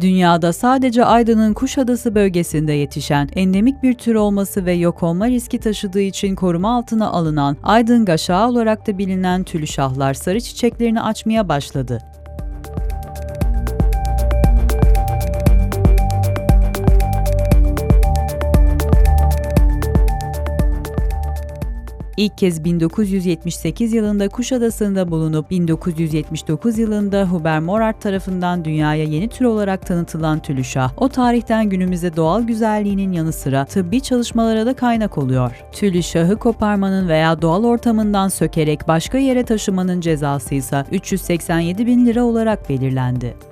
Dünyada sadece Aydın'ın Kuşadası bölgesinde yetişen endemik bir tür olması ve yok olma riski taşıdığı için koruma altına alınan Aydın gaşağı olarak da bilinen tülüşahlar sarı çiçeklerini açmaya başladı. İlk kez 1978 yılında Kuşadası'nda bulunup 1979 yılında Hubert Morart tarafından dünyaya yeni tür olarak tanıtılan tülüşah, o tarihten günümüze doğal güzelliğinin yanı sıra tıbbi çalışmalara da kaynak oluyor. Tülüşahı koparmanın veya doğal ortamından sökerek başka yere taşımanın cezası ise 387 bin lira olarak belirlendi.